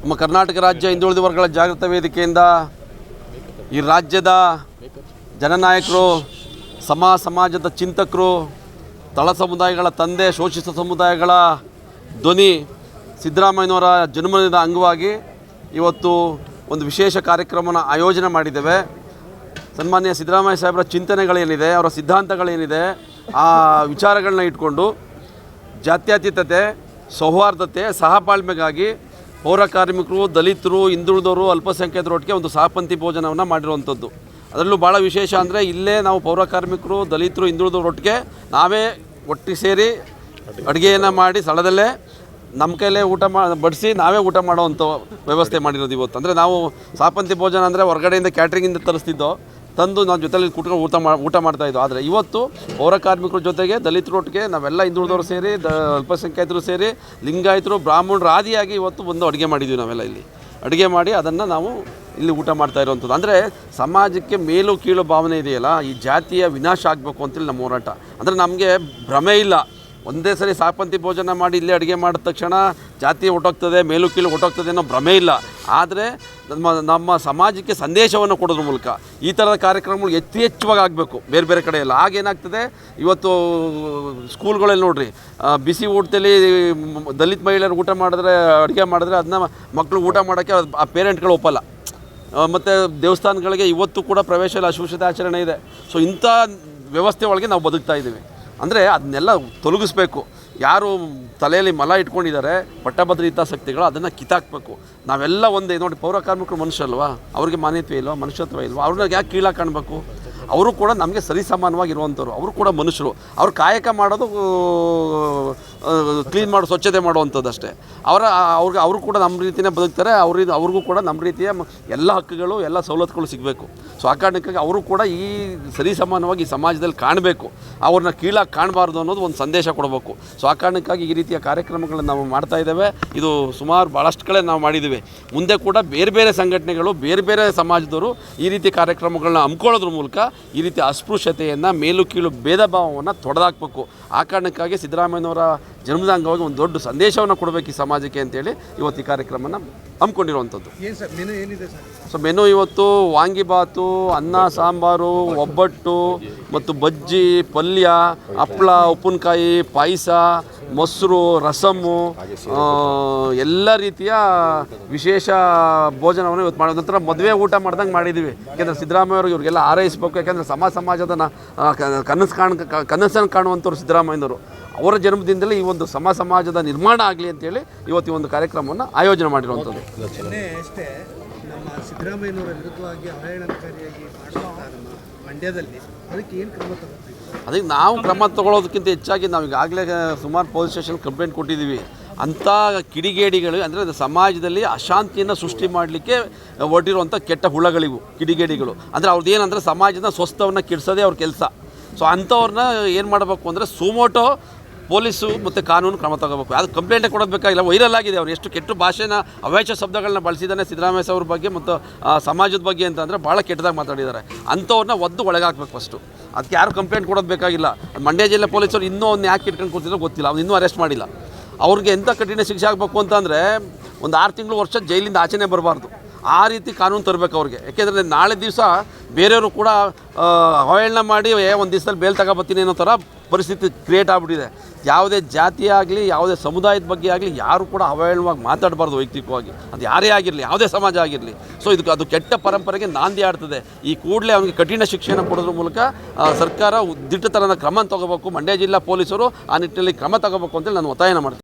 ನಮ್ಮ ಕರ್ನಾಟಕ ರಾಜ್ಯ ಹಿಂದುಳಿದ ವರ್ಗಗಳ ಜಾಗೃತ ವೇದಿಕೆಯಿಂದ ಈ ರಾಜ್ಯದ ಜನನಾಯಕರು, ಸಮಾ ಸಮಾಜದ ಚಿಂತಕರು, ತಳ ಸಮುದಾಯಗಳ ತಂದೆ, ಶೋಷಿತ ಸಮುದಾಯಗಳ ಧ್ವನಿ ಸಿದ್ದರಾಮಯ್ಯನವರ ಜನ್ಮದಿನದ ಅಂಗವಾಗಿ ಇವತ್ತು ಒಂದು ವಿಶೇಷ ಕಾರ್ಯಕ್ರಮನ ಆಯೋಜನೆ ಮಾಡಿದ್ದೇವೆ. ಸನ್ಮಾನ್ಯ ಸಿದ್ದರಾಮಯ್ಯ ಸಾಹೇಬರ ಚಿಂತನೆಗಳೇನಿದೆ, ಅವರ ಸಿದ್ಧಾಂತಗಳೇನಿದೆ, ಆ ವಿಚಾರಗಳನ್ನ ಇಟ್ಕೊಂಡು ಜಾತ್ಯತೀತತೆ, ಸೌಹಾರ್ದತೆ, ಸಹಬಾಳ್ಮೆಗಾಗಿ ಪೌರ ಕಾರ್ಮಿಕರು, ದಲಿತರು, ಹಿಂದುಳಿದವರು ಅಲ್ಪಸಂಖ್ಯಾತರೊಟ್ಟಿಗೆ ಒಂದು ಸಾಪಂತಿ ಭೋಜನವನ್ನು ಮಾಡಿರುವಂಥದ್ದು. ಅದರಲ್ಲೂ ಭಾಳ ವಿಶೇಷ ಅಂದರೆ ಇಲ್ಲೇ ನಾವು ಪೌರ ಕಾರ್ಮಿಕರು, ದಲಿತರು ಹಿಂದುಳಿದವರೊಟ್ಟಿಗೆ ನಾವೇ ಒಟ್ಟಿಗೆ ಸೇರಿ ಅಡುಗೆಯನ್ನು ಮಾಡಿ ಸ್ಥಳದಲ್ಲೇ ನಮ್ಮ ಕೈಲೇ ಊಟ ಮಾ, ಬಡಿಸಿ ನಾವೇ ಊಟ ಮಾಡೋವಂಥ ವ್ಯವಸ್ಥೆ ಮಾಡಿರೋದು ಇವತ್ತು. ಅಂದರೆ ನಾವು ಸಾಪಂತಿ ಭೋಜನ ಅಂದರೆ ಹೊರಗಡೆಯಿಂದ ಕ್ಯಾಟ್ರಿಂಗಿಂದ ತರಿಸ್ತಿದ್ದೋ ತಂದು ನಾವು ಜೊತೆಲಿ ಕುಟ್ಕೊಂಡು ಊಟ ಮಾ, ಊಟ ಮಾಡ್ತಾಯಿದ್ದೋ ಆದರೆ ಇವತ್ತು ಪೌರ ಕಾರ್ಮಿಕರ ಜೊತೆಗೆ ದಲಿತರೊಟ್ಟಿಗೆ ನಾವೆಲ್ಲ ಹಿಂದುಳಿದವರು ಸೇರಿ, ದ, ಅಲ್ಪಸಂಖ್ಯಾತರು ಸೇರಿ, ಲಿಂಗಾಯತರು, ಬ್ರಾಹ್ಮಣರು ಆದಿಯಾಗಿ ಇವತ್ತು ಒಂದು ಅಡುಗೆ ಮಾಡಿದ್ವಿ ನಾವೆಲ್ಲ ಇಲ್ಲಿ. ಅಡುಗೆ ಮಾಡಿ ಅದನ್ನು ನಾವು ಇಲ್ಲಿ ಊಟ ಮಾಡ್ತಾ ಇರುವಂಥದ್ದು. ಅಂದರೆ ಸಮಾಜಕ್ಕೆ ಮೇಲು ಕೀಳು ಭಾವನೆ ಇದೆಯಲ್ಲ, ಈ ಜಾತಿಯ ವಿನಾಶ ಆಗಬೇಕು ಅಂತೇಳಿ ನಮ್ಮ ಹೋರಾಟ. ಅಂದರೆ ನಮಗೆ ಭ್ರಮೆ ಇಲ್ಲ. ಒಂದೇ ಸರಿ ಸಾಪಂತಿ ಭೋಜನ ಮಾಡಿ ಇಲ್ಲೇ ಅಡುಗೆ ಮಾಡಿದ ತಕ್ಷಣ ಜಾತಿ ಹೊಟ್ಟೋಗ್ತದೆ ಮೇಲು ಕೀಳು ಹೊಟ್ಟೋಗ್ತದೆ ಅನ್ನೋ ಭ್ರಮೆ ಇಲ್ಲ. ಆದರೆ ನಮ್ಮ ನಮ್ಮ ಸಮಾಜಕ್ಕೆ ಸಂದೇಶವನ್ನು ಕೊಡೋದ್ರ ಮೂಲಕ ಈ ಥರದ ಕಾರ್ಯಕ್ರಮಗಳು ಹೆಚ್ಚು ಹೆಚ್ಚುವಾಗಿ ಆಗಬೇಕು ಬೇರೆ ಬೇರೆ ಕಡೆ ಎಲ್ಲ ಆಗೇನಾಗ್ತದೆ ಇವತ್ತು ಸ್ಕೂಲ್ಗಳಲ್ಲಿ ನೋಡಿರಿ ಬಿಸಿ ಊಟದಲ್ಲಿ ದಲಿತ ಮಹಿಳೆಯರು ಊಟ ಮಾಡಿದ್ರೆ, ಅಡುಗೆ ಮಾಡಿದ್ರೆ ಅದನ್ನ ಮಕ್ಕಳು ಊಟ ಮಾಡೋಕ್ಕೆ ಆ ಪೇರೆಂಟ್ಗಳು ಒಪ್ಪಲ್ಲ. ಮತ್ತು ದೇವಸ್ಥಾನಗಳಿಗೆ ಇವತ್ತು ಕೂಡ ಪ್ರವೇಶ ಅಶುಷಿತ ಆಚರಣೆ ಇದೆ. ಸೊ ಇಂಥ ವ್ಯವಸ್ಥೆ ಒಳಗೆ ನಾವು ಬದುಕ್ತಾ ಇದ್ದೀವಿ. ಅಂದರೆ ಅದನ್ನೆಲ್ಲ ತೊಲಗಿಸ್ಬೇಕು. ಯಾರು ತಲೆಯಲ್ಲಿ ಮಲ ಇಟ್ಕೊಂಡಿದ್ದಾರೆ ಪಟ್ಟಭದ್ರ ಹಿತಾಸಕ್ತಿಗಳು ಅದನ್ನು ಕಿತ್ತಾಕ್ಬೇಕು. ನಾವೆಲ್ಲ ಒಂದೇ, ನೋಡಿ ಪೌರ ಕಾರ್ಮಿಕರು ಮನುಷ್ಯಲ್ವಾ ಅವ್ರಿಗೆ ಮಾನ್ಯತೆ ಇಲ್ವಾ? ಮನುಷ್ಯತ್ವ ಇಲ್ವಾ? ಅವ್ರನ್ನ ಯಾಕೆ ಕೀಳಾಗಿ ಕಾಣಬೇಕು? ಅವರು ಕೂಡ ನಮಗೆ ಸರಿ ಸಮಾನವಾಗಿರುವಂಥವ್ರು. ಅವರು ಕೂಡ ಮನುಷ್ಯರು. ಅವ್ರು ಕಾಯಕ ಮಾಡೋದು ಕ್ಲೀನ್ ಮಾಡೋ, ಸ್ವಚ್ಛತೆ ಮಾಡುವಂಥದ್ದು ಅಷ್ಟೇ ಅವರ ಅವ್ರಿಗೆ, ಅವರು ಕೂಡ ನಮ್ಮ ರೀತಿಯೇ ಬದುಕ್ತಾರೆ. ಅವ್ರಿಗೆ ಅವ್ರಿಗೂ ಕೂಡ ನಮ್ಮ ರೀತಿಯ ಎಲ್ಲ ಹಕ್ಕುಗಳು, ಎಲ್ಲ ಸವಲತ್ತುಗಳು ಸಿಗಬೇಕು. ಸೊ ಆ ಕಾರಣಕ್ಕಾಗಿ ಅವರು ಕೂಡ ಈ ಸರಿಸಮಾನವಾಗಿ ಈ ಸಮಾಜದಲ್ಲಿ ಕಾಣಬೇಕು. ಅವ್ರನ್ನ ಕೀಳಾಗಿ ಕಾಣಬಾರ್ದು ಅನ್ನೋದು ಒಂದು ಸಂದೇಶ ಕೊಡಬೇಕು. ಸೊ ಆ ಕಾರಣಕ್ಕಾಗಿ ಈ ರೀತಿಯ ಕಾರ್ಯಕ್ರಮಗಳನ್ನು ನಾವು ಮಾಡ್ತಾ ಇದ್ದೇವೆ. ಇದು ಸುಮಾರು ಭಾಳಷ್ಟು ಕಡೆ ನಾವು ಮಾಡಿದ್ದೀವಿ. ಮುಂದೆ ಕೂಡ ಬೇರೆ ಬೇರೆ ಸಂಘಟನೆಗಳು, ಬೇರೆ ಬೇರೆ ಸಮಾಜದವರು ಈ ರೀತಿ ಕಾರ್ಯಕ್ರಮಗಳನ್ನ ಹಮ್ಕೊಳ್ಳೋದ್ರ ಮೂಲಕ ಈ ರೀತಿ ಅಸ್ಪೃಶ್ಯತೆಯನ್ನು ಮೇಲು ಕೀಳು ಭೇದ ಭಾವವನ್ನು ತೊಡೆದಾಕ್ಬೇಕು. ಆ ಕಾರಣಕ್ಕಾಗಿ ಸಿದ್ದರಾಮಯ್ಯನವರ ಜನ್ಮದ ಅಂಗವಾಗಿ ಒಂದು ದೊಡ್ಡ ಸಂದೇಶವನ್ನು ಕೊಡಬೇಕು ಈ ಸಮಾಜಕ್ಕೆ ಅಂತೇಳಿ ಇವತ್ತು ಈ ಕಾರ್ಯಕ್ರಮನ ಹಮ್ಮಿಕೊಂಡಿರುವಂಥದ್ದು. ಏನು ಸರ್ ಮೆನು ಏನಿದೆ ಸರ್? ಸೊ ಮೆನು ಇವತ್ತು ವಾಂಗಿಬಾತು ಅನ್ನ ಸಾಂಬಾರು ಒಬ್ಬಟ್ಟು ಮತ್ತು ಬಜ್ಜಿ ಪಲ್ಯ ಹಪ್ಪಳ ಉಪ್ಪಿನಕಾಯಿ ಪಾಯಸ ಮೊಸರು ರಸಮ್ಮು ಆ, ಎಲ್ಲ ರೀತಿಯ ವಿಶೇಷ ಭೋಜನವನ್ನು ಇವತ್ತು ಮಾಡಿದ. ನಂತರ ಮದುವೆ ಊಟ ಮಾಡ್ದಂಗೆ ಮಾಡಿದ್ದೀವಿ. ಯಾಕೆಂದರೆ ಸಿದ್ದರಾಮಯ್ಯ ಅವ್ರಿಗೆ ಇವ್ರಿಗೆಲ್ಲ ಆರೈಸ್ಬೇಕು ಯಾಕೆಂದರೆ ಸಮಾಜ ಸಮಾಜದ ಕನಸು ಕಾಣ್ ಕನಸನ್ನು ಕಾಣುವಂಥವ್ರು ಸಿದ್ದರಾಮಯ್ಯನವರು. ಅವರ ಜನ್ಮದಿಂದಲೇ ಈ ಒಂದು ಸಮಾಜ ಸಮಾಜದ ನಿರ್ಮಾಣ ಆಗಲಿ ಅಂತೇಳಿ ಇವತ್ತು ಈ ಒಂದು ಕಾರ್ಯಕ್ರಮವನ್ನು ಆಯೋಜನೆ ಮಾಡಿರುವಂಥದ್ದು. ಅಷ್ಟೇ ನಮ್ಮ ಸಿದ್ದರಾಮಯ್ಯನವರ ವಿರುದ್ಧವಾಗಿ ಅವಹೇಳನಕಾರಿಯಾಗಿ ಮಂಡ್ಯದಲ್ಲಿ. ಅದಕ್ಕೆ ಏನು ಕ್ರಮ ತಗೋಬೇಕು ಅದಕ್ಕೆ ನಾವು ಕ್ರಮ ತಗೊಳ್ಳೋದಕ್ಕಿಂತ ಹೆಚ್ಚಾಗಿ ನಾವು ಈಗಾಗಲೇ ಸುಮಾರು ಪೊಲೀಸ್ ಸ್ಟೇಷನ್ ಕಂಪ್ಲೇಂಟ್ ಕೊಟ್ಟಿದ್ದೀವಿ. ಅಂಥ ಕಿಡಿಗೇಡಿಗಳು ಅಂದರೆ ಸಮಾಜದಲ್ಲಿ ಅಶಾಂತಿಯನ್ನು ಸೃಷ್ಟಿ ಮಾಡಲಿಕ್ಕೆ ಒಡ್ಡಿರುವಂಥ ಕೆಟ್ಟ ಹುಳಗಳಿವು, ಕಿಡಿಗೇಡಿಗಳು. ಅಂದರೆ ಅವ್ರದ್ದು ಏನಂದರೆ ಸಮಾಜದ ಸ್ವಸ್ಥವನ್ನು ಕೆಡಿಸೋದೇ ಅವ್ರ ಕೆಲಸ. ಸೊ ಅಂಥವ್ರನ್ನ ಏನು ಮಾಡಬೇಕು ಅಂದರೆ ಸುಮೋಟೋ ಪೊಲೀಸು ಮತ್ತು ಕಾನೂನು ಕ್ರಮ ತಗೋಬೇಕು. ಅದು ಕಂಪ್ಲೇಂಟೇ ಕೊಡೋದು ಬೇಕಾಗಿಲ್ಲ, ವೈರಲ್ ಆಗಿದೆ ಅವ್ರು. ಎಷ್ಟು ಕೆಟ್ಟ ಭಾಷೆನ ಅವಾಚ್ಯ ಶಬ್ದಗಳನ್ನ ಬಳಸಿದ್ದಾನೆ ಸಿದ್ದರಾಮಯ್ಯ ಅವ್ರ ಬಗ್ಗೆ ಮತ್ತು ಸಮಾಜದ ಬಗ್ಗೆ ಅಂತಂದರೆ ಭಾಳ ಕೆಟ್ಟದಾಗಿ ಮಾತಾಡಿದ್ದಾರೆ. ಅಂಥವ್ರನ್ನ ಒದ್ದು ಒಳಗಾಕ್ಬೇಕು ಫಸ್ಟು ಅದಕ್ಕೆ ಯಾರು ಕಂಪ್ಲೇಂಟ್ ಕೊಡೋದು ಬೇಕಾಗಿಲ್ಲ. ಮಂಡ್ಯ ಜಿಲ್ಲೆ ಪೊಲೀಸರು ಇನ್ನೂ ಒಂದು ಯಾಕೆ ಇಟ್ಕೊಂಡು ಕೂತಿದ್ರು ಗೊತ್ತಿಲ್ಲ. ಅವ್ನು ಇನ್ನೂ ಅರೆಸ್ಟ್ ಮಾಡಿಲ್ಲ. ಅವ್ರಿಗೆ ಎಂಥ ಕಠಿಣ ಶಿಕ್ಷೆ ಆಗಬೇಕು ಅಂತಂದರೆ ಒಂದು ಆರು ತಿಂಗಳು ವರ್ಷ ಜೈಲಿಂದ ಆಚೆನೇ ಬರಬಾರ್ದು. ಆ ರೀತಿ ಕಾನೂನು ತರಬೇಕು ಅವ್ರಿಗೆ. ಯಾಕೆಂದರೆ ನಾಳೆ ದಿವಸ ಬೇರೆಯವರು ಕೂಡ ಅವಹೇಳನ ಮಾಡಿ, ಏ, ಒಂದು ದಿವ್ಸದಲ್ಲಿ ಬೇಲ್ ತಗೊಬತ್ತೀನಿ ಅನ್ನೋ ಥರ ಪರಿಸ್ಥಿತಿ ಕ್ರಿಯೇಟ್ ಆಗಿಬಿಟ್ಟಿದೆ. ಯಾವುದೇ ಜಾತಿ ಆಗಲಿ, ಯಾವುದೇ ಸಮುದಾಯದ ಬಗ್ಗೆ ಆಗಲಿ, ಯಾರು ಕೂಡ ಅವಹೇಳನವಾಗಿ ಮಾತಾಡಬಾರ್ದು ವೈಯಕ್ತಿಕವಾಗಿ. ಅದು ಯಾರೇ ಆಗಿರಲಿ, ಯಾವುದೇ ಸಮಾಜ ಆಗಿರಲಿ. ಸೊ ಇದಕ್ಕೆ ಅದು ಕೆಟ್ಟ ಪರಂಪರೆಗೆ ನಾಂದಿ ಆಡ್ತದೆ. ಈ ಕೂಡಲೇ ಅವನಿಗೆ ಕಠಿಣ ಶಿಕ್ಷೆಯನ್ನು ಕೊಡೋದ್ರ ಮೂಲಕ ಸರ್ಕಾರ ದಿಟ್ಟತನದ ಕ್ರಮ ತಗೋಬೇಕು. ಮಂಡ್ಯ ಜಿಲ್ಲಾ ಪೊಲೀಸರು ಆ ನಿಟ್ಟಿನಲ್ಲಿ ಕ್ರಮ ತಗೋಬೇಕು ಅಂತೇಳಿ ನಾನು ಒತ್ತಾಯನ ಮಾಡ್ತೀನಿ.